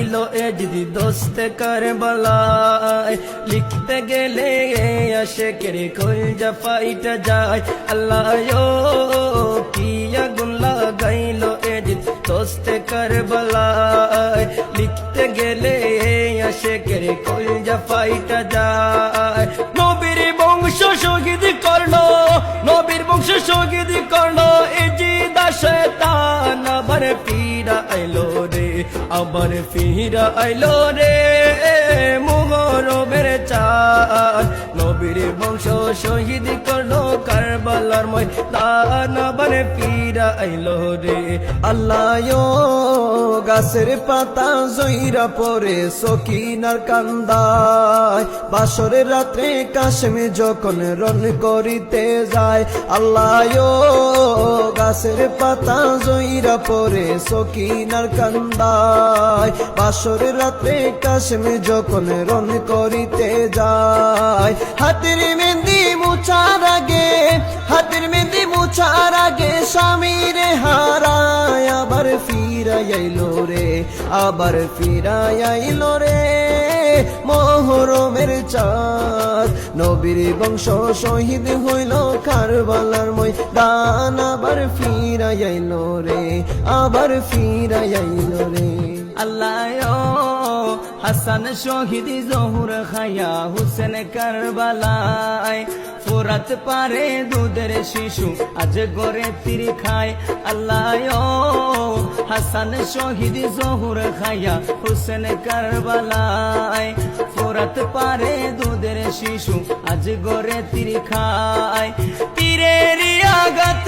লাগাইল এ যদি দোস্তে কারবালায় লিখতে গেলে আসে কেরে কই যা ফাইটা যায় আল্লাহ কি আগুন লাগাইল এ যদি দোস্তে কারবালায় লিখতে গেলে আসে কেরে কই যা ফাইটা যায় নবীর বংশ শহীদ করল নবীর বংশ শহীদ করল এই জি দাসে তান আবার ফিরা আইলো রে আবার ফিরা আইলো রে মুগরবের চাঁদ নবীর বংশ শহীদ করল কারবালার ময়দান আবার ফিরা আইলো রে। আল্লাহ গাছের পাতা জইরা পরে সকিনার কান্দায়। বাসরের রাত্রে কাশ্মী যখন রন করিতে যায়। আল্লাহ গাছের পাতা জইরা পরে সকিনার কান্দায়। বাসরের রাত্রে কাশ্মী যখন রন করিতে যায়। হাতের মেহেন্দি মুছার আগে, হাতের মেহেন্দি মুছার আগে স্বামীর হারায় আবার ফিরাইলো রে, আবার ফিরাইলো রে। মোহরমের চাঁদ, নবীর বংশ শহীদ হইল কারবালার মই দান আবার ফিরাইলো রে, আবার ফিরাইলো হাসান শহীদ জহুর খায়া হুসেন কারবালায়। ফোরাত পারে দুধের শিশু, আজ গরে তীর খায় আল্লাহ। হাসান শহীদ জহুর খায়া হুসেন কারবালায়। ফোরাত পারে দুধের শিশু, আজ গরে তীর খায়। তীরের আগাতে